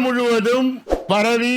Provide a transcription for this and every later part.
முழுவதும் பரவி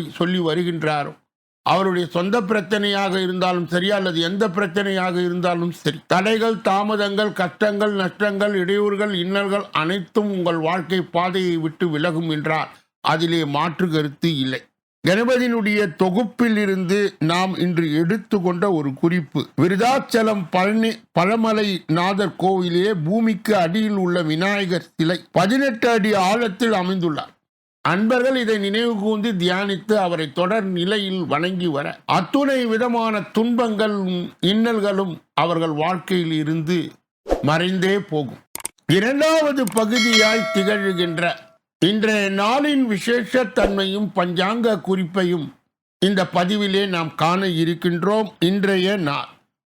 சொல்லி சொல்லி வருகின்றாரோ? அவருடைய சொந்த பிரச்சனையாக இருந்தாலும் சரி அல்லது எந்த பிரச்சனையாக இருந்தாலும் சரி தடைகள் தாமதங்கள் கஷ்டங்கள் நஷ்டங்கள் இடையூறுகள் இன்னல்கள் அனைத்தும் உங்கள் வாழ்க்கை பாதையை விட்டு விலகும் என்றால் அதிலே மாற்று கருத்து இல்லை. கணபதியினுடைய தொகுப்பில் இருந்து நாம் இன்று எடுத்துக்கொண்ட ஒரு குறிப்பு. விருதாச்சலம் பழனி பழமலை நாதர் கோவிலே பூமிக்கு அடியில் உள்ள விநாயகர் சிலை பதினெட்டு அடி ஆழத்தில் அமைந்துள்ளார். அன்பர்கள் இதை நினைவு கூர்ந்து தியானித்து அவரை தொடர் நிலையில் வணங்கி வர அத்துணை விதமான துன்பங்களும் இன்னல்களும் அவர்கள் வாழ்க்கையில் இருந்து மறைந்தே போகும். இரண்டாவது பகுதியாய் திகழ்கின்ற இன்றைய நாளின் விசேஷ தன்மையும் பஞ்சாங்க குறிப்பையும் இந்த பதிவிலே நாம் காண இருக்கின்றோம். இன்றைய நாள்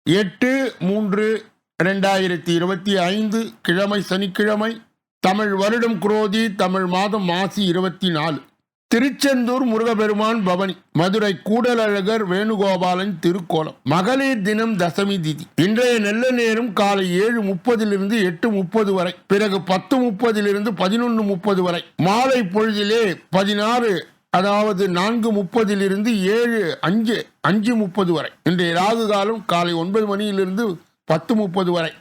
எட்டு மூன்று ரெண்டாயிரத்தி இருபத்தி ஐந்து கிழமை சனிக்கிழமை தமிழ் வருடம் குரோதி தமிழ் மாதம் மாசி இருபத்தி நாலு திருச்செந்தூர் முருகபெருமான் பவனி மதுரை கூடலழகர் வேணுகோபாலன் திருக்கோலம். மகளிர் தினம் தசமி திதி. இன்றைய நல்ல நேரம் காலை ஏழு முப்பதிலிருந்து எட்டு முப்பது வரை பிறகு பத்து முப்பதிலிருந்து பதினொன்று முப்பது வரை. மாலை பொழுதிலே பதினாறு அதாவது நான்கு முப்பதிலிருந்து ஏழு அஞ்சு அஞ்சு முப்பது வரை. இன்றைய ராகு காலம் காலை ஒன்பது மணியிலிருந்து பத்து முப்பது வரை.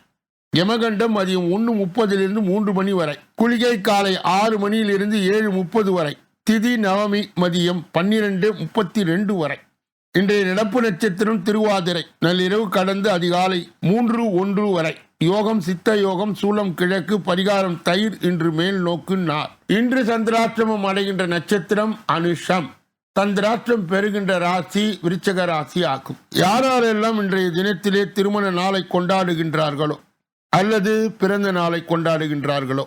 யமகண்டம் மதியம் ஒன்று முப்பதிலிருந்து மூன்று மணி வரை. குளிகை காலை ஆறு மணியிலிருந்து ஏழு முப்பது வரை. திதி நவமி மதியம் பன்னிரண்டு முப்பத்தி ரெண்டு வரை. இன்றைய நடப்பு நட்சத்திரம் திருவாதிரை. நள்ளிரவு கடந்து அதிகாலை மூன்று ஒன்று வரை. யோகம் சித்த யோகம் சூலம் கிழக்கு பரிகாரம் தயிர் இன்று மேல் நோக்கு நார். இன்று சந்திராஷ்டிரமம் அடைகின்ற நட்சத்திரம் அனுஷம். சந்திராஷ்டிரம் பெறுகின்ற ராசி விருச்சக ராசி ஆகும். யாரெல்லாம் இன்றைய தினத்திலே திருமண நாளை கொண்டாடுகின்றார்களோ அல்லது பிறந்த நாளை கொண்டாடுகின்றார்களோ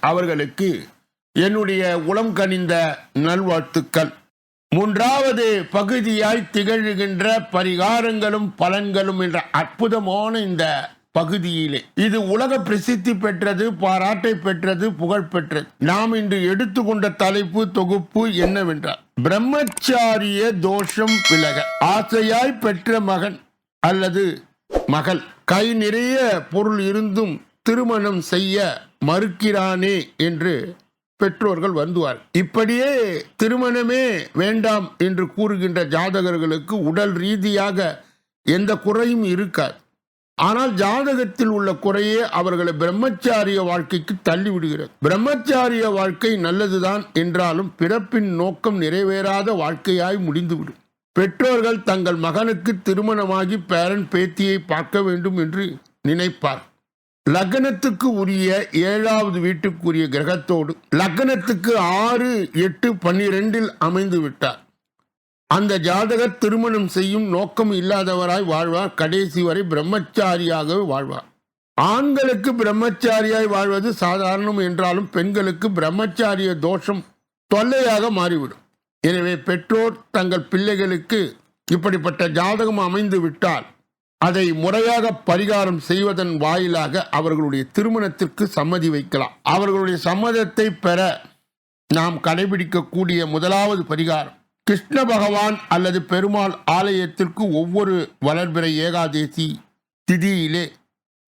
அவர்களுக்கு என்னுடைய உளம் கனிந்த நல்வாழ்த்துக்கள். மூன்றாவது பகுதியாய் திகழ்கின்ற பரிகாரங்களும் பலன்களும் என்ற அற்புதமான இந்த பகுதியிலே. இது உலக பிரசித்தி பெற்றது பாராட்டை பெற்றது புகழ் பெற்றது. நாம் இன்று எடுத்துக்கொண்ட தலைப்பு தொகுப்பு என்னவென்றால் பிரம்மச்சாரிய தோஷம் விலக. ஆசையாய் பெற்ற மகன் அல்லது மகள். கை நிறைய பொருள் இருந்தும் திருமணம் செய்ய மறுக்கிறானே என்று பெற்றோர்கள் வந்துவார். இப்படியே திருமணமே வேண்டாம் என்று கூறுகின்ற ஜாதகர்களுக்கு உடல் ரீதியாக எந்த குறையும் இருக்காது. ஆனால் ஜாதகத்தில் உள்ள குறையே அவர்களை பிரம்மச்சாரிய வாழ்க்கைக்கு தள்ளிவிடுகிறது. பிரம்மச்சாரிய வாழ்க்கை நல்லதுதான் என்றாலும் பிறப்பின் நோக்கம் நிறைவேறாத வாழ்க்கையாய் முடிந்துவிடும். பெற்றோர்கள் தங்கள் மகனுக்கு திருமணமாகி பேரன் பேத்தியை பார்க்க வேண்டும் என்று நினைப்பார். லக்னத்துக்கு உரிய ஏழாவது வீட்டுக்குரிய கிரகத்தோடு லக்னத்துக்கு ஆறு எட்டு பன்னிரெண்டில் அமைந்து விட்டார். அந்த ஜாதகர் திருமணம் செய்யும் நோக்கம் இல்லாதவராய் வாழ்வார். கடைசி வரை பிரம்மச்சாரியாகவே வாழ்வார். ஆண்களுக்கு பிரம்மச்சாரியாய் வாழ்வது சாதாரணம் என்றாலும் பெண்களுக்கு பிரம்மச்சாரிய தோஷம் தொல்லையாக மாறிவிடும். எனவே பெற்றோர் தங்கள் பிள்ளைகளுக்கு இப்படிப்பட்ட ஜாதகம் அமைந்து விட்டால் அதை முறையாக பரிகாரம் செய்வதன் வாயிலாக அவர்களுடைய திருமணத்திற்கு சம்மதி வைக்கலாம். அவர்களுடைய சம்மதத்தை பெற நாம் கடைபிடிக்கக்கூடிய முதலாவது பரிகாரம் கிருஷ்ண பகவான் அல்லது பெருமாள் ஆலயத்திற்கு ஒவ்வொரு வளர்பிறை ஏகாதேசி திதியிலே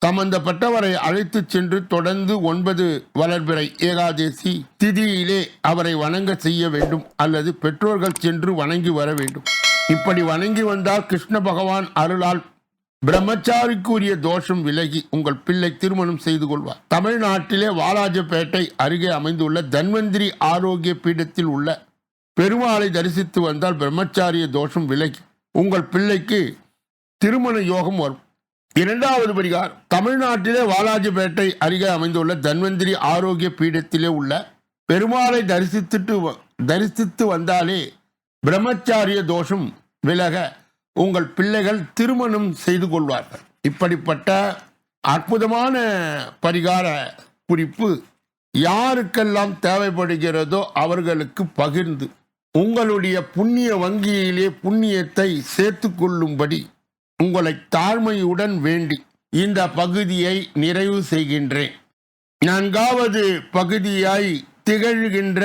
சம்பந்தப்பட்டவரை அழைத்து சென்று தொடர்ந்து ஒன்பது வளர்பிறை ஏகாதேசி திதியிலே அவரை வணங்க செய்ய வேண்டும் அல்லது பெற்றோர்கள் சென்று வணங்கி வர வேண்டும். இப்படி வணங்கி வந்தால் கிருஷ்ண பகவான் அருளால் பிரம்மச்சாரிக்குரிய தோஷம் விலகி உங்கள் பிள்ளை திருமணம் செய்து கொள்வார். தமிழ்நாட்டிலே வாலாஜப்பேட்டை அருகே அமைந்துள்ள தன்வந்திரி ஆரோக்கிய பீடத்தில் உள்ள பெருமாளை தரிசித்து வந்தால் பிரம்மச்சாரிய தோஷம் விலகி உங்கள் பிள்ளைக்கு திருமண யோகம் வரும். இரண்டாவது பரிகாரம். தமிழ்நாட்டிலே வாலாஜிபேட்டை அருகே அமைந்துள்ள தன்வந்திரி ஆரோக்கிய பீடத்திலே உள்ள பெருமாளை தரிசித்துட்டு வ- தரிசித்து வந்தாலே பிரம்மச்சாரிய தோஷம் விலக உங்கள் பிள்ளைகள் திருமணம் செய்து கொள்வார்கள். இப்படிப்பட்ட அற்புதமான பரிகார குறிப்பு யாருக்கெல்லாம் தேவைப்படுகிறதோ அவர்களுக்கு பகிர்ந்து உங்களுடைய புண்ணிய வங்கியிலே புண்ணியத்தை சேர்த்து கொள்ளும்படி உங்களை தாழ்மையுடன் வேண்டி இந்த பகுதியை நிறைவு செய்கின்றேன். நான்காவது பகுதியாய் திகழ்கின்ற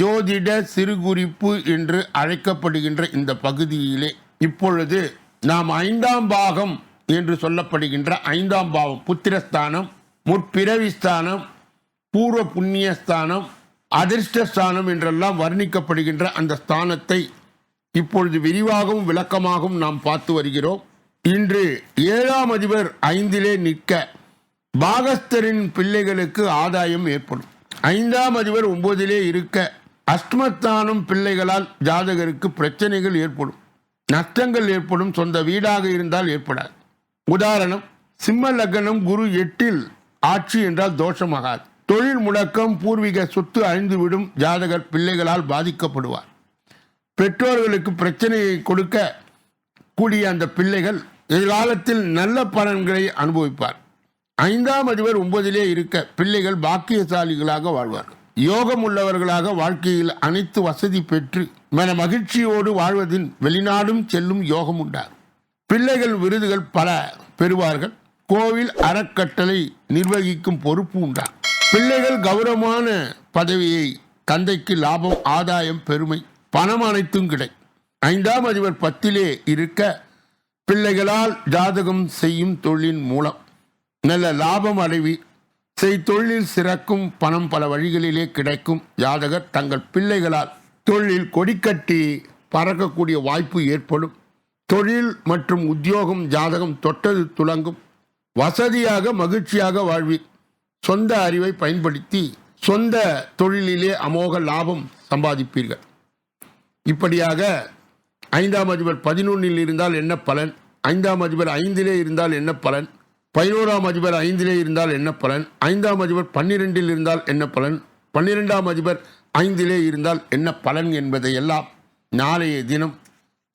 ஜோதிட சிறுகுறிப்பு என்று அழைக்கப்படுகின்ற இந்த பகுதியிலே இப்பொழுது நாம் ஐந்தாம் பாகம் என்று சொல்லப்படுகின்ற ஐந்தாம் பாவம் புத்திரஸ்தானம் முற்பிறவிஸ்தானம் பூர்வ புண்ணியஸ்தானம் அதிர்ஷ்டஸ்தானம் என்றெல்லாம் வர்ணிக்கப்படுகின்ற அந்த ஸ்தானத்தை இப்பொழுது விரிவாகவும் விளக்கமாகவும் நாம் பார்த்து வருகிறோம். இன்று ஏழாம் அதிபர் ஐந்திலே நிற்க பாகஸ்தரின் பிள்ளைகளுக்கு ஆதாயம் ஏற்படும். ஐந்தாம் அதிபர் ஒன்பதிலே இருக்க அஷ்டமஸ்தானம் பிள்ளைகளால் ஜாதகருக்கு பிரச்சனைகள் ஏற்படும். நஷ்டங்கள் ஏற்படும். சொந்த வீடாக இருந்தால் ஏற்படாது. உதாரணம் சிம்ம லக்னம் குரு எட்டில் ஆட்சி என்றால் தோஷமாகாது. தொழில் முடக்கம் பூர்வீக சொத்து அழிந்துவிடும். ஜாதகர் பிள்ளைகளால் பாதிக்கப்படுவார். பெற்றோர்களுக்கு பிரச்சனையை கொடுக்க கூடிய அந்த பிள்ளைகள் எதிர்காலத்தில் நல்ல பலன்களை அனுபவிப்பார். ஐந்தாம் அதிபர் ஒன்பதிலே இருக்க பிள்ளைகள் பாக்கியசாலிகளாக வாழ்வார். யோகம் உள்ளவர்களாக வாழ்க்கையில் அனைத்து வசதி பெற்று மன மகிழ்ச்சியோடு வாழ்வதில் வெளிநாடும் செல்லும் யோகம் உண்டார் பிள்ளைகள் விருதுகள் பல பெறுவார்கள். கோவில் அறக்கட்டளை நிர்வகிக்கும் பொறுப்பு உண்டார் பிள்ளைகள் கௌரவமான பதவியை தந்தைக்கு லாபம் ஆதாயம் பெருமை பணம் அனைத்தும் கிடை ஐந்தாம் அதிபர் பத்திலே இருக்க பிள்ளைகளால் ஜாதகம் செய்யும் தொழிலின் மூலம் நல்ல லாபம் அடைவி செய்தொழிலில் சிறக்கும் பணம் பல வழிகளிலே கிடைக்கும். ஜாதகர் தங்கள் பிள்ளைகளால் தொழிலில் கொடிக்கட்டி பறக்கக்கூடிய வாய்ப்பு ஏற்படும். தொழில் மற்றும் உத்தியோகம் ஜாதகம் தொட்டது துலங்கும். வசதியாக மகிழ்ச்சியாக வாழ்வி. சொந்த அறிவை பயன்படுத்தி சொந்த தொழிலிலே அமோக லாபம் சம்பாதிப்பீர்கள். இப்படியாக ஐந்தாம் அதிபர் பதினொன்னில் இருந்தால் என்ன பலன்? ஐந்தாம் அதிபர் ஐந்திலே இருந்தால் என்ன பலன்? பதினோராம் அதிபர் ஐந்திலே இருந்தால் என்ன பலன்? ஐந்தாம் அதிபர் பன்னிரெண்டில் இருந்தால் என்ன பலன்? பன்னிரெண்டாம் அதிபர் ஐந்திலே இருந்தால் என்ன பலன் என்பதை எல்லாம் நாளைய தினம்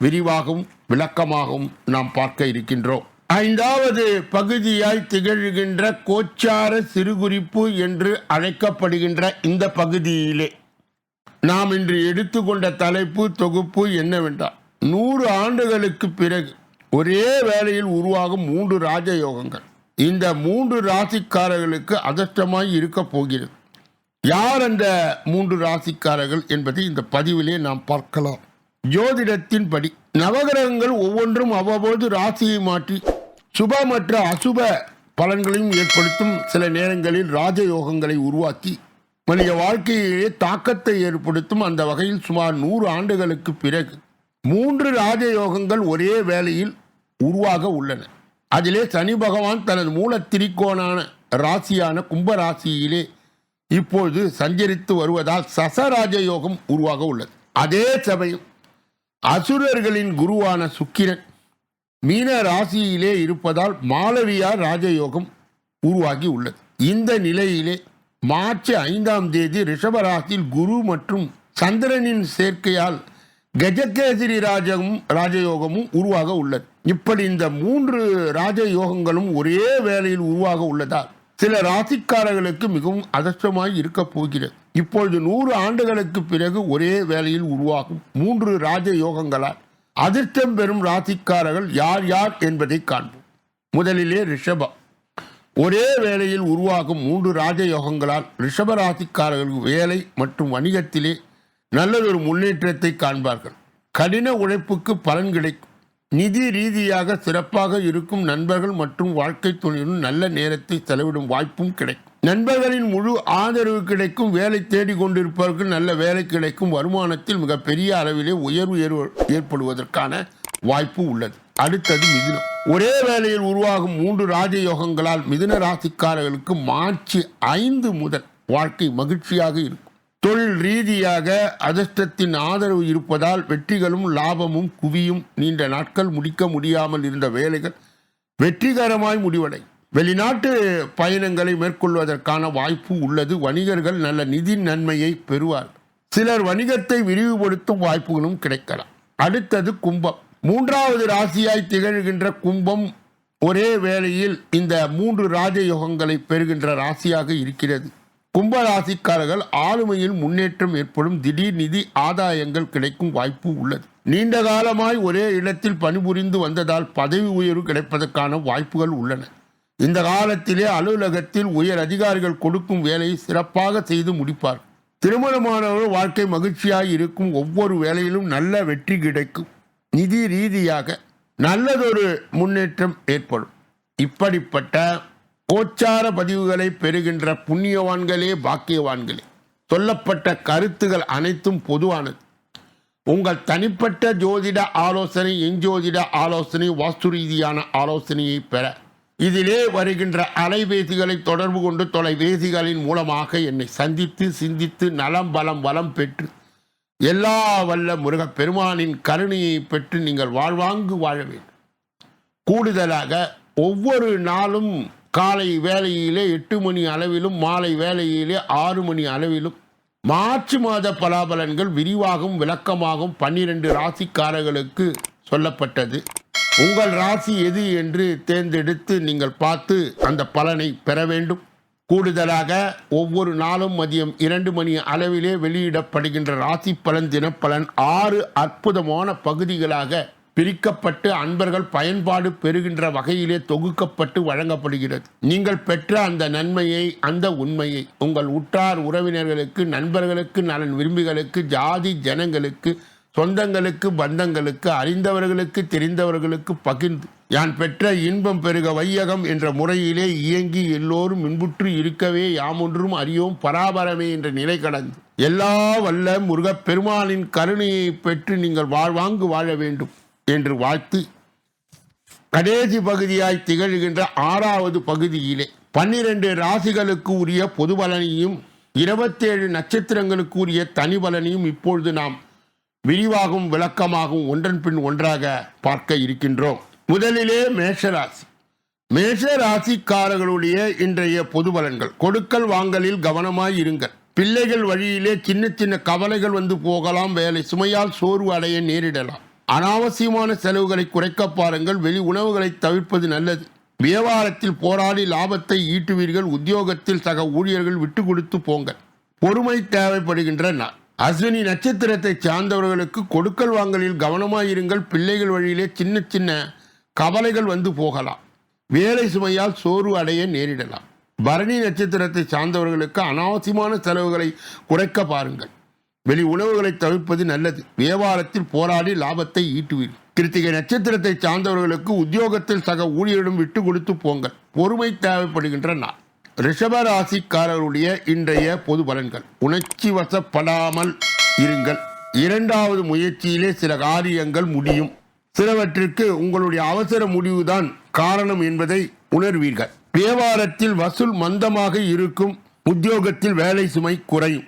விரிவாகவும் விளக்கமாகவும் நாம் பார்க்க இருக்கின்றோம். ஐந்தாவது பகுதியாய் திகழ்கின்ற கோச்சார சிறுகுறிப்பு என்று அழைக்கப்படுகின்ற இந்த பகுதியிலே நாம் இன்று எடுத்துக்கொண்ட தலைப்பு தொகுப்பு என்னவென்றால் நூறு ஆண்டுகளுக்கு பிறகு ஒரே வேளையில் உருவாகும் மூன்று ராஜயோகங்கள். இந்த மூன்று ராசிக்காரர்களுக்கு அதிர்ஷ்டமாய் இருக்க போகிறது. யார் அந்த மூன்று ராசிக்காரர்கள் என்பதை இந்த பதிவிலே நாம் பார்க்கலாம். ஜோதிடத்தின்படி நவகிரகங்கள் ஒவ்வொன்றும் அவ்வப்போது ராசியை மாற்றி சுப மற்ற அசுப பலன்களையும் ஏற்படுத்தும் சில நேரங்களில் ராஜயோகங்களை உருவாக்கி மனித வாழ்க்கையிலே தாக்கத்தை ஏற்படுத்தும் அந்த வகையில் சுமார் நூறு ஆண்டுகளுக்கு பிறகு மூன்று ராஜயோகங்கள் ஒரே வேளையில் உருவாக உள்ளன. அதிலே சனி பகவான் தனது மூல திரிகோணான ராசியான கும்ப ராசியிலே இப்பொழுது சஞ்சரித்து வருவதால் சசராஜயோகம் உருவாக உள்ளது. அதே சமயம் அசுரர்களின் குருவான சுக்கிரன் மீன ராசியிலே இருப்பதால் மாளவியா ராஜயோகம் உருவாகி உள்ளது. இந்த நிலையிலே மார்ச் ஐந்தாம் தேதி ரிஷபராசியில் குரு மற்றும் சந்திரனின் சேர்க்கையால் கஜகேசரி ராஜமும் ராஜயோகமும் உருவாக உள்ளது. இப்படி இந்த மூன்று ராஜயோகங்களும் ஒரே வேளையில் உருவாக உள்ளதால் சில ராசிக்காரர்களுக்கு மிகவும் அதர்ஷ்டமாய் இருக்க போகிறது. இப்பொழுது நூறு ஆண்டுகளுக்கு பிறகு ஒரே வேளையில் உருவாகும் மூன்று ராஜ யோகங்களால் அதிர்ஷ்டம் பெறும் ராசிக்காரர்கள் யார் யார் என்பதை காண்போம். முதலிலே ரிஷபம். ஒரே வேளையில் உருவாகும் மூன்று ராஜயோகங்களால் ரிஷப ராசிக்காரர்களுக்கு வேலை மற்றும் வணிகத்திலே நல்லதொரு முன்னேற்றத்தை காண்பார்கள். கடின உழைப்புக்கு பலன் கிடைக்கும். நிதி ரீதியாக சிறப்பாக இருக்கும் நண்பர்கள் மற்றும் வாழ்க்கை துணையுடன் நல்ல நேரத்தை செலவிடும் வாய்ப்பும் கிடைக்கும். நண்பர்களின் முழு ஆதரவு கிடைக்கும் வேலை தேடிக் கொண்டிருப்பவர்கள் நல்ல வேலை கிடைக்கும் வருமானத்தில் மிகப்பெரிய அளவிலே உயர்வு ஏற்ப- ஏற்படுவதற்கான வாய்ப்பு உள்ளது. அடுத்தது மிதுனம். ஒரே வேளையில் உருவாகும் மூன்று ராஜயோகங்களால் மிதுன ராசிக்காரர்களுக்கு மார்ச் ஐந்து முதல் வாழ்க்கை மகிழ்ச்சியாக இருக்கும். தொழில் ரீதியாக அதிர்ஷ்டத்தின் ஆதரவு இருப்பதால் வெற்றிகளும் லாபமும் குவியும். நீண்ட நாட்கள் முடிக்க முடியாமல் இருந்த வேலைகள் வெற்றிகரமாய் முடிவடை. வெளிநாட்டு பயணங்களை மேற்கொள்வதற்கான வாய்ப்பு உள்ளது. வணிகர்கள் நல்ல நிதி நன்மையை பெறுவார் சிலர் வணிகத்தை விரிவுபடுத்தும் வாய்ப்புகளும் கிடைக்கலாம். அடுத்தது கும்பம். மூன்றாவது ராசியாய் திகழ்கின்ற கும்பம் ஒரே வேளையில் இந்த மூன்று ராஜயோகங்களை பெறுகின்ற ராசியாக இருக்கிறது. கும்பராசிக்காரர்கள் ஆளுமையில் முன்னேற்றம் ஏற்படும் திடீர் நிதி ஆதாயங்கள் கிடைக்கும் வாய்ப்பு உள்ளது. நீண்ட காலமாய் ஒரே இடத்தில் பணிபுரிந்து வந்ததால் பதவி உயர்வு கிடைப்பதற்கான வாய்ப்புகள் உள்ளன. இந்த காலத்திலே அலுவலகத்தில் உயர் அதிகாரிகள் கொடுக்கும் வேலையை சிறப்பாக செய்து முடிப்பார். திருமணமானவர்கள் வாழ்க்கை மகிழ்ச்சியாக இருக்கும் ஒவ்வொரு வேலையிலும் நல்ல வெற்றி கிடைக்கும். நிதி ரீதியாக நல்லதொரு முன்னேற்றம் ஏற்படும். இப்படிப்பட்ட கோச்சார பதிவுகளை பெறுகின்ற புண்ணியவான்களே பாக்கியவான்களே. சொல்லப்பட்ட கருத்துகள் அனைத்தும் பொதுவானது. உங்கள் தனிப்பட்ட ஜோதிட ஆலோசனை எஞ்சோதிட ஆலோசனை வாஸ்து ரீதியான ஆலோசனையை பெற. இதிலே வருகின்ற அலைபேசிகளை தொடர்பு கொண்டு தொலைபேசிகளின் மூலமாக என்னை சந்தித்து சிந்தித்து நலம் பலம் வளம் பெற்று எல்லா வல்ல முருகப் பெருமானின் கருணையை பெற்று நீங்கள் வாழ்வாங்கு வாழ வேண்டும். கூடுதலாக ஒவ்வொரு நாளும் காலை வேலையிலே எட்டு மணி அளவிலும் மாலை வேலையிலே ஆறு மணி அளவிலும். மார்ச் மாத பலாபலன்கள் விரிவாகவும் விளக்கமாகவும் பன்னிரண்டு ராசிக்காரர்களுக்கு சொல்லப்பட்டது. உங்கள் ராசி எது என்று தேர்ந்தெடுத்து நீங்கள் பார்த்து அந்த பலனை பெற வேண்டும். கூடுதலாக ஒவ்வொரு நாளும் மதியம் இரண்டு மணி அளவிலே வெளியிடப்படுகின்ற ராசி பலன் தினப்பலன் ஆறு அற்புதமான பகுதிகளாக பிரிக்கப்பட்டு அன்பர்கள் பயன்பாடு பெறுகின்ற வகையிலே தொகுக்கப்பட்டு வழங்கப்படுகிறது. நீங்கள் பெற்ற அந்த நன்மையை அந்த உண்மையை உங்கள் உற்றார் உறவினர்களுக்கு நண்பர்களுக்கு நலன் விரும்பிகளுக்கு ஜாதி ஜனங்களுக்கு சொந்தங்களுக்கு பந்தங்களுக்கு அறிந்தவர்களுக்கு தெரிந்தவர்களுக்கு பகிர்ந்து யான் பெற்ற இன்பம் பெருக வையகம் என்ற முறையிலே இயங்கி எல்லோரும் இன்புற்று இருக்கவே யாமொன்றும் அறியோம் பராபரமே என்ற நிலை கடந்து. எல்லா வல்ல முருகப் பெருமானின் கருணையை பெற்று நீங்கள் வாழ்வாங்கு வாழ வேண்டும். என்று வாழ்த்து கடைசி பகுதியாய் திகழ்கின்ற ஆறாவது பகுதியிலே பன்னிரண்டு ராசிகளுக்கு உரிய பொது பலனையும் இருபத்தேழு நட்சத்திரங்களுக்கு உரிய தனி பலனையும் இப்பொழுது நாம் விரிவாகவும் விளக்கமாகவும் ஒன்றன் பின் ஒன்றாக பார்க்க இருக்கின்றோம். முதலிலே மேஷராசி. மேஷ ராசிக்காரர்களுடைய இன்றைய பொது பலன்கள். கொடுக்கல் வாங்கலில் கவனமாய் இருங்கள். பிள்ளைகள் வழியிலே சின்ன சின்ன கவலைகள் வந்து போகலாம். வேலை சுமையால் சோர்வு அடைய நேரிடலாம். அனாவசியமான செலவுகளை குறைக்க பாருங்கள். வெளி உணவுகளை தவிர்ப்பது நல்லது. வியாபாரத்தில் போராடி லாபத்தை ஈட்டுவீர்கள். உத்தியோகத்தில் சக ஊழியர்கள் விட்டு கொடுத்து போங்கள். பொறுமை தேவைப்படுகின்ற நாள். அஸ்வினி நட்சத்திரத்தை சார்ந்தவர்களுக்கு கொடுக்கல் வாங்கலில் கவனமாயிருங்கள். பிள்ளைகள் வழியிலே சின்ன சின்ன கவலைகள் வந்து போகலாம். வேலை சுமையால் சோர்வு அடைய நேரிடலாம். பரணி நட்சத்திரத்தை சார்ந்தவர்களுக்கு அனாவசியமான செலவுகளை குறைக்க பாருங்கள். வெளி உணவுகளை தவிர்ப்பது நல்லது. வியாபாரத்தில் போராடி லாபத்தை ஈட்டுவீர்கள் கிருத்திகை நட்சத்திரத்தை சார்ந்தவர்களுக்கு உத்தியோகத்தில் சக ஊழியரிடம் விட்டு கொடுத்து போங்கள். பொறுமை தேவைப்படுகின்ற நாள். ரிஷபராசிக்காரருடைய இன்றைய பொது பலன்கள். உணர்ச்சி வசப்படாமல் இருங்கள். இரண்டாவது முயற்சியிலே சில காரியங்கள் முடியும். சிலவற்றிற்கு உங்களுடைய அவசர முடிவுதான் காரணம் என்பதை உணர்வீர்கள். வியாபாரத்தில் வசூல் மந்தமாக இருக்கும். உத்தியோகத்தில் வேலை சுமை குறையும்.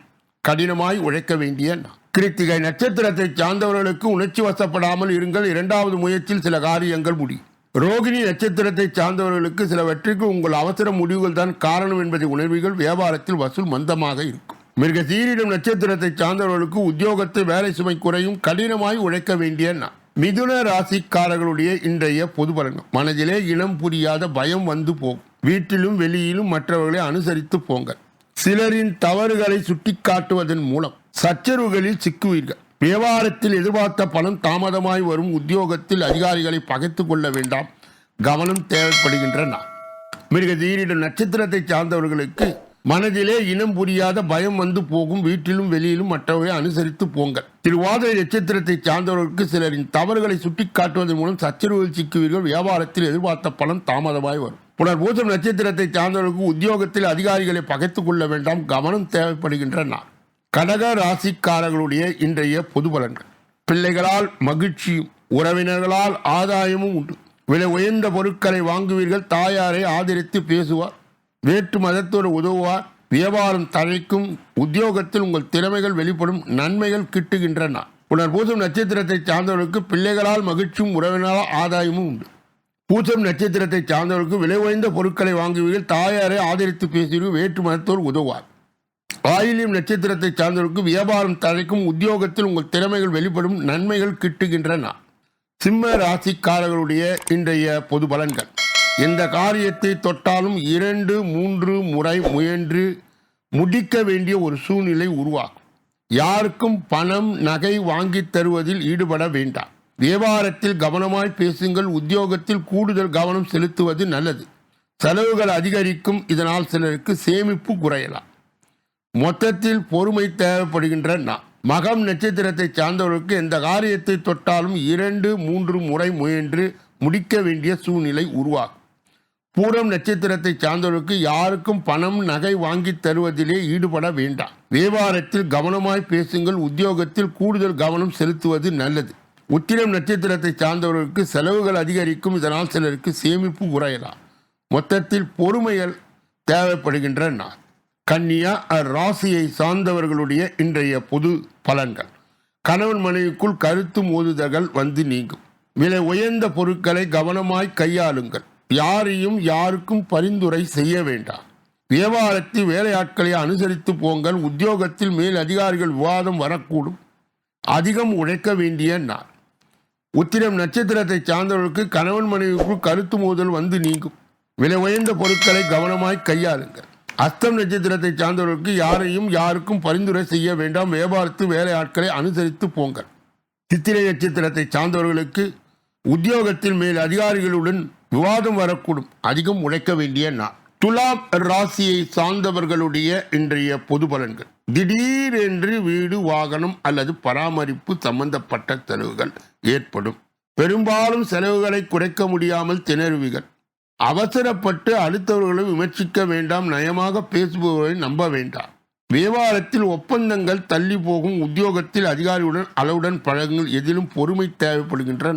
கடினமாய் உழைக்க வேண்டிய கிருத்திகை நட்சத்திரத்தை சார்ந்தவர்களுக்கு உணர்ச்சி வசப்படாமல் இருங்கள். இரண்டாவது முயற்சியில் சில காரியங்கள் முடியும் ரோகிணி நட்சத்திரத்தை சார்ந்தவர்களுக்கு சிலவற்றிற்கு உங்கள் அவசர முடிவுகள் தான் காரணம் என்பதை உணர்வீர்கள். வியாபாரத்தில் வசூல் மந்தமாக இருக்கும். மிருக சீரிடம் நட்சத்திரத்தை சார்ந்தவர்களுக்கு உத்தியோகத்தை வேலை சுமை குறையும் கடினமாய் உழைக்க வேண்டிய நான் மிதுன ராசிக்காரர்களுடைய இன்றைய பொது பலன்கள். மனதிலே இனம் புரியாத பயம் வந்து போகும். வீட்டிலும் வெளியிலும் மற்றவர்களை அனுசரித்து போங்கள். சிலரின் தவறுகளை சுட்டிக்காட்டுவதன் மூலம் சச்சரவுகளில் சிக்குவீர்கள். வியாபாரத்தில் எதிர்பார்த்த பணம் தாமதமாய் வரும் உத்தியோகத்தில் அதிகாரிகளை பகைத்து கொள்ள வேண்டாம். கவனம் தேவைப்படுகின்றன. மிருக தீரிட நட்சத்திரத்தை சார்ந்தவர்களுக்கு மனதிலே இனம் புரியாத பயம் வந்து போகும். வீட்டிலும் வெளியிலும் மற்றவை அனுசரித்து போங்கள். திருவாதிரை நட்சத்திரத்தை சார்ந்தவர்களுக்கு சிலரின் தவறுகளை சுட்டிக்காட்டுவதன் மூலம் சச்சரவுகள் சிக்குவீர்கள். வியாபாரத்தில் எதிர்பார்த்த பணம் தாமதமாய் வரும். புனர் பூசம் நட்சத்திரத்தை சார்ந்தவர்களுக்கு உத்தியோகத்தில் அதிகாரிகளை பகைத்து கொள்ள வேண்டாம். கவனம் தேவைப்படுகின்ற நாள் கடக ராசிக்காரர்களுடைய இன்றைய பொது பலன்கள். பிள்ளைகளால் மகிழ்ச்சியும் உறவினர்களால் ஆதாயமும் உண்டு. விலை உயர்ந்த பொருட்களை வாங்குவீர்கள். தாயாரை ஆதரித்து பேசுவார். வேற்று மதத்தோடு உதவுவார். வியாபாரம் தழைக்கும். உத்தியோகத்தில் உங்கள் திறமைகள் வெளிப்படும். நன்மைகள் கிட்டுகின்றன. புனர் பூசம் நட்சத்திரத்தை சார்ந்தவர்களுக்கு பிள்ளைகளால் மகிழ்ச்சியும் உறவினரால் ஆதாயமும் உண்டு. பூசம் நட்சத்திரத்தை சார்ந்தவர்களுக்கு விலை உயர்ந்த பொருட்களை வாங்குவீர்கள். தாயாரை ஆதரித்து பேசுவீர்கள். வேற்று மதத்தோர் உதவார் ஆயிலியம் நட்சத்திரத்தை சார்ந்தவருக்கு வியாபாரம் தலைக்கும் உத்தியோகத்தில் உங்கள் திறமைகள் வெளிப்படும் நன்மைகள் கிட்டுகின்றன. சிம்ம ராசிக்காரர்களுடைய இன்றைய பொது பலன்கள். எந்த காரியத்தை தொட்டாலும் இரண்டு மூன்று முறை முயன்று முடிக்க வேண்டிய ஒரு சூழ்நிலை உருவாகும். யாருக்கும் பணம் நகை வாங்கித் தருவதில் ஈடுபட வேண்டாம். வியாபாரத்தில் கவனமாய் பேசுங்கள் உத்தியோகத்தில் கூடுதல் கவனம் செலுத்துவது நல்லது. செலவுகள் அதிகரிக்கும் இதனால் சிலருக்கு சேமிப்பு குறையலாம். மொத்தத்தில் பொறுமை தேவைப்படுகின்ற நான் மகம் நட்சத்திரத்தை சார்ந்தவர்களுக்கு எந்த காரியத்தை தொட்டாலும் இரண்டு மூன்று முறை முயன்று முடிக்க வேண்டிய சூழ்நிலை உருவாகும். பூரம் நட்சத்திரத்தை சார்ந்தவர்களுக்கு யாருக்கும் பணம் நகை வாங்கி தருவதிலே ஈடுபட வேண்டாம். வியாபாரத்தில் கவனமாய் பேசுங்கள் உத்தியோகத்தில் கூடுதல் கவனம் செலுத்துவது நல்லது. உத்திரம் நட்சத்திரத்தை சார்ந்தவர்களுக்கு செலவுகள் அதிகரிக்கும் இதனால் சிலருக்கு சேமிப்பு குறையலாம். மொத்தத்தில் பொறுமைகள் தேவைப்படுகின்ற நாள். கன்னியா ராசியை சார்ந்தவர்களுடைய இன்றைய பொது பலன்கள். கணவன் மனைவிக்குள் கருத்து மோதுதல்கள் வந்து நீங்கும். விலை உயர்ந்த பொருட்களை கவனமாய் கையாளுங்கள். யாரையும் யாருக்கும் பரிந்துரை செய்ய வேண்டாம். வியாபாரத்தில் வேலையாட்களை அனுசரித்து போங்கள். உத்தியோகத்தில் மேல் அதிகாரிகள் விவாதம் வரக்கூடும். அதிகம் உழைக்க வேண்டிய நாள். உத்திரம் நட்சத்திரத்தை சார்ந்தவர்களுக்கு கணவன் மனைவிக்குள் கருத்து மோதல் வந்து நீங்கும். விலை உயர்ந்த பொருட்களை கவனமாய் கையாளுங்கள். அஸ்தம் நட்சத்திரத்தை சார்ந்தவர்களுக்கு யாரையும் யாருக்கும் பரிந்துரை செய்ய வேண்டாம். வியாபாரத்து வேலையாட்களை அனுசரித்து போங்கள். சித்திரை நட்சத்திரத்தை சார்ந்தவர்களுக்கு உத்தியோகத்தில் மேல் அதிகாரிகளுடன் விவாதம் வரக்கூடும். அதிகம் உழைக்க வேண்டிய நாள். துலாம் ராசியை சார்ந்தவர்களுடைய இன்றைய பொது பலன்கள். திடீரென்று வீடு வாகனம் அல்லது பராமரிப்பு சம்பந்தப்பட்ட செலவுகள் ஏற்படும். பெரும்பாலும் செலவுகளை குறைக்க முடியாமல் திணறுவீர்கள். அவசரப்பட்டு அடுத்தவர்களை விமர்சிக்க வேண்டாம் நயமாக பேசுபவர்களை நம்ப வேண்டாம். வியாபாரத்தில் ஒப்பந்தங்கள் தள்ளி போகும் உத்தியோகத்தில் அதிகாரியுடன் அளவுடன் பழகுங்கள் எதிலும் பொறுமை தேவைப்படுகின்ற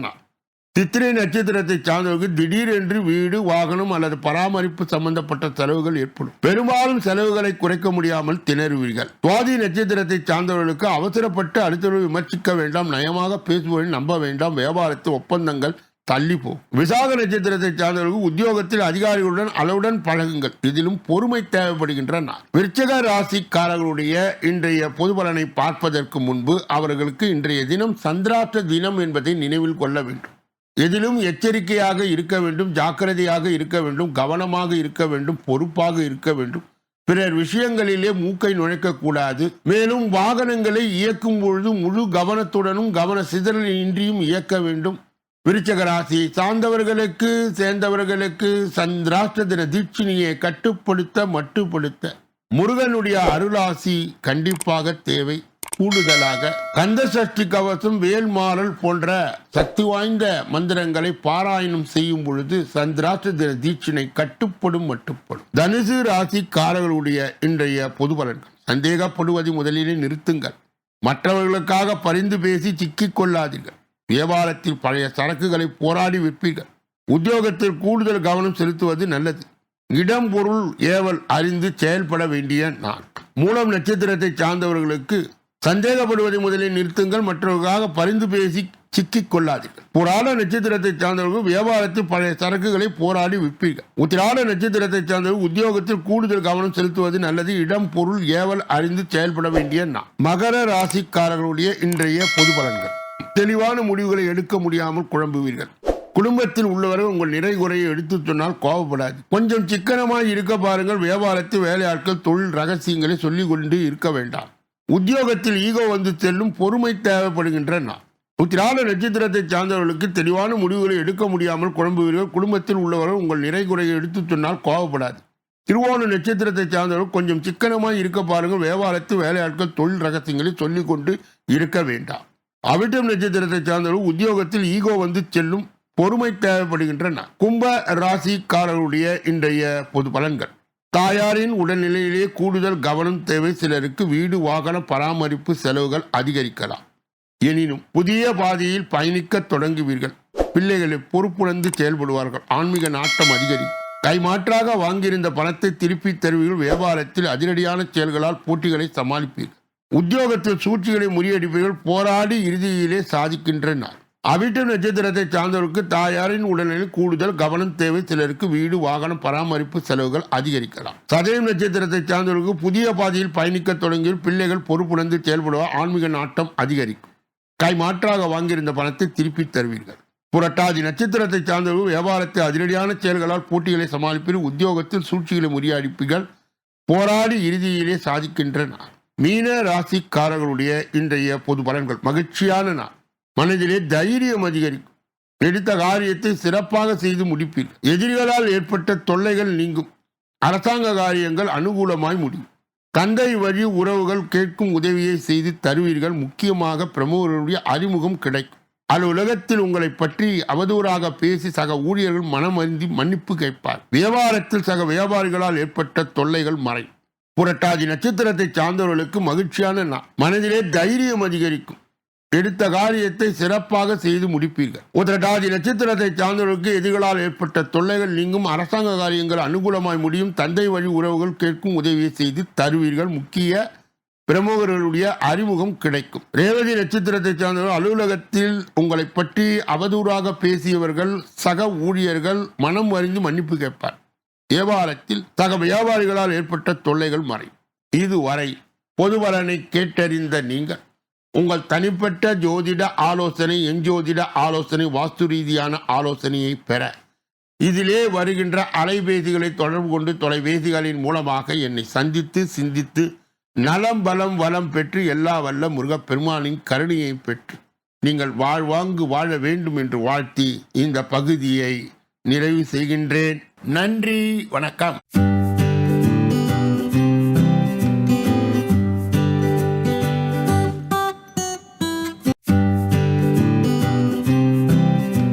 சித்திரை நட்சத்திரத்தை சார்ந்தவர்களுக்கு திடீரென்று வீடு வாகனம் அல்லது பராமரிப்பு சம்பந்தப்பட்ட செலவுகள் ஏற்படும். பெரும்பாலும் செலவுகளை குறைக்க முடியாமல் திணறுவீர்கள். சுவாதி நட்சத்திரத்தை சார்ந்தவர்களுக்கு அவசரப்பட்டு அடுத்தவர்கள் விமர்சிக்க வேண்டாம் நயமாக பேசுவதை நம்ப வேண்டாம் வியாபாரத்து ஒப்பந்தங்கள் தள்ளி போ. விசாக நட்சத்திரத்தை சார்ந்தவர்களுக்கு உத்தியோகத்தில் அதிகாரிகளுடன் அளவுடன் பழகுங்கள். இதிலும் பொறுமை தேவைப்படுகின்ற நாள். விருச்சக ராசிக்காரர்களுடைய இன்றைய பொது பலனை பார்ப்பதற்கு முன்பு அவர்களுக்கு இன்றைய தினம் சந்திராஷ்ட தினம் என்பதை நினைவில் கொள்ள வேண்டும். எதிலும் எச்சரிக்கையாக இருக்க வேண்டும் ஜாக்கிரதையாக இருக்க வேண்டும் கவனமாக இருக்க வேண்டும் பொறுப்பாக இருக்க வேண்டும். பிறர் விஷயங்களிலே மூக்கை நுழைக்கக்கூடாது. மேலும் வாகனங்களை இயக்கும் பொழுது முழு கவனத்துடனும் கவன சிதறல் இன்றியும் இயக்க வேண்டும். விருச்சக ராசி சார்ந்தவர்களுக்கு சேர்ந்தவர்களுக்கு சந்திராஷ்ட தின தீட்சிணியை கட்டுப்படுத்த மட்டுப்படுத்த. முருகனுடைய அருளாசி கண்டிப்பாக தேவை. கூடுதலாக கந்த சஷ்டி கவசம் வேல்மாறல் போன்ற சக்தி வாய்ந்த மந்திரங்களை பாராயணம் செய்யும் பொழுது சந்திராஷ்ட தின தீட்சிணை கட்டுப்படும் மட்டுப்படும். தனுசு ராசிக்காரர்களுடைய இன்றைய பொது பலன்கள். சந்தேகப்படுவதை முதலிலே நிறுத்துங்கள். மற்றவர்களுக்காக பரிந்து பேசி சிக்கிக் கொள்ளாதீர்கள். வியாபாரத்தில் பழைய சரக்குகளை போராடி விற்பீர்கள். உத்தியோகத்தில் கூடுதல் கவனம் செலுத்துவது நல்லது. இடம் பொருள் ஏவல் அறிந்து செயல்பட வேண்டிய நாள். மூலம் நட்சத்திரத்தை சார்ந்தவர்களுக்கு சந்தேகப்படுவதை முதலில் நிறுத்துங்கள் மற்றவர்களாக பரிந்து பேசி சிக்கிக் கொள்ளாதீர்கள். புராண நட்சத்திரத்தை சார்ந்தவர்கள் வியாபாரத்தில் பழைய சரக்குகளை போராடி விற்பீர்கள். உத்திராட நட்சத்திரத்தை சார்ந்தவர்கள் உத்தியோகத்தில் கூடுதல் கவனம் செலுத்துவது நல்லது. இடம் பொருள் ஏவல் அறிந்து செயல்பட வேண்டிய நான் மகர ராசிக்காரர்களுடைய இன்றைய பொது பலன்கள். தெளிவான முடிவுகளை எடுக்க முடியாமல் குழம்புவீர்கள். குடும்பத்தில் உள்ளவர்கள் உங்கள் நிறை குறையை எடுத்து சொன்னால் கோபப்படாது கொஞ்சம் சிக்கனமாய் இருக்க பாருங்கள். வியாபாரத்தில் வேலையாட்கள் தொழில் ரகசியங்களை சொல்லிக் கொண்டு இருக்க வேண்டாம். உத்தியோகத்தில் ஈகோ வந்து செல்லும் பொறுமை தேவைப்படுகின்ற நாள் உத்திராட நட்சத்திரத்தை சார்ந்தவர்களுக்கு தெளிவான முடிவுகளை எடுக்க முடியாமல் குழம்புவீர்கள். குடும்பத்தில் உள்ளவர்கள் உங்கள் நிறை குறையை எடுத்து சொன்னால் கோவப்படாது. திருவோண நட்சத்திரத்தை சார்ந்தவர்கள் கொஞ்சம் சிக்கனமாக இருக்க பாருங்கள். வியாபாரத்து வேலையாட்கள் தொழில் ரகசியங்களை சொல்லிக்கொண்டு இருக்க வேண்டாம். அவிட்டம் நட்சத்திரத்தை சார்ந்தவர்கள் உத்தியோகத்தில் ஈகோ வந்து செல்லும் பொறுமை தேவைப்படுகின்றன. கும்ப ராசிக்காரர்களுடைய இன்றைய பொது பலன்கள். தாயாரின் உடல்நிலையிலே கூடுதல் கவனம் தேவை. சிலருக்கு வீடு வாகன பராமரிப்பு செலவுகள் அதிகரிக்கலாம். எனினும் புதிய பாதையில் பயணிக்க தொடங்குவீர்கள். பிள்ளைகளை பொறுப்புணர்ந்து செயல்படுவார்கள். ஆன்மீக நாட்டம் அதிகரிக்கும். கைமாற்றாக வாங்கியிருந்த பணத்தை திருப்பி தருவீர்கள். வியாபாரத்தில் அதிரடியான செயல்களால் போட்டிகளை சமாளிப்பீர்கள். உத்தியோகத்தில் சூழ்ச்சிகளை முறியடிப்பீர்கள். போராடி இறுதியிலே சாதிக்கின்ற நாள். அவிட்ட நட்சத்திரத்தை சார்ந்தவருக்கு தாயாரின் உடல்நிலையில் கூடுதல் கவனம் தேவை. சிலருக்கு வீடு வாகனம் பராமரிப்பு செலவுகள் அதிகரிக்கலாம். சதயம் நட்சத்திரத்தை சார்ந்தவருக்கு புதிய பாதையில் பயணிக்க தொடங்கி பிள்ளைகள் பொறுப்புணர்ந்து செயல்படுவ ஆன்மீக நாட்டம் அதிகரிக்கும். கை மாற்றாக வாங்கியிருந்த பணத்தை திருப்பி தருவீர்கள். புரட்டாதி நட்சத்திரத்தை சார்ந்தவர்கள் வியாபாரத்தை அதிரடியான செயல்களால் போட்டிகளை சமாளிப்பீர்கள் உத்தியோகத்தில் சூழ்ச்சிகளை முறியடிப்பீர்கள் போராடி இறுதியிலே சாதிக்கின்ற நாள் மீன ராசிக்காரர்களுடைய இன்றைய பொது பலன்கள் மகிழ்ச்சியான நாள். மனதிலே தைரியம் அதிகரிக்கும். எடுத்த காரியத்தை சிறப்பாக செய்து முடிப்பீர்கள் எதிரிகளால் ஏற்பட்ட தொல்லைகள் நீங்கும். அரசாங்க காரியங்கள் அனுகூலமாய் முடியும். தந்தை வழி உறவுகள் கேட்கும் உதவியை செய்து தருவீர்கள். முக்கியமாக பிரமுகருடைய அறிமுகம் கிடைக்கும். அலுவலகத்தில் உங்களை பற்றி அவதூறாக பேசி சக ஊழியர்கள் மனமருந்தி மன்னிப்பு கேட்பார். வியாபாரத்தில் சக வியாபாரிகளால் ஏற்பட்ட தொல்லைகள் மறை புரட்டாதி நட்சத்திரத்தை சார்ந்தவர்களுக்கு மகிழ்ச்சியான மனதிலே தைரியம் அதிகரிக்கும். எடுத்த காரியத்தை சிறப்பாக செய்து முடிப்பீர்கள். உத்திரட்டாதி நட்சத்திரத்தை சார்ந்தவர்களுக்கு எதிர்களால் ஏற்பட்ட தொல்லைகள் நீங்கும். அரசாங்க காரியங்கள் அனுகூலமாய் முடியும். தந்தை வழி உறவுகள் கேட்கும் உதவியை செய்து தருவீர்கள். முக்கிய பிரமுகர்களுடைய அறிமுகம் கிடைக்கும். ரேவதி நட்சத்திரத்தை சார்ந்தவர்கள் அலுவலகத்தில் உங்களை பற்றி அவதூறாக பேசியவர்கள் சக ஊழியர்கள் மனம் அறிந்து மன்னிப்பு கேட்பார். வியாபாரத்தில் சக வியாபாரிகளால் ஏற்பட்ட தொல்லைகள் மறையும். இதுவரை பொதுவலனை கேட்டறிந்த நீங்கள் உங்கள் தனிப்பட்ட ஜோதிட ஆலோசனை எஞ்சோதிட ஆலோசனை வாஸ்து ரீதியான ஆலோசனையை பெற. இதிலே வருகின்ற அலைபேசிகளை தொடர்பு கொண்டு தொலைபேசிகளின் மூலமாக என்னை சந்தித்து சிந்தித்து நலம் பலம் வளம் பெற்று எல்லா வல்ல முருகப்பெருமானின் கருணையை பெற்று நீங்கள் வாழ்வாங்கு வாழ வேண்டும் என்று வாழ்த்தி இந்த பகுதியை நிறைவு செய்கின்றேன். நன்றி வணக்கம்.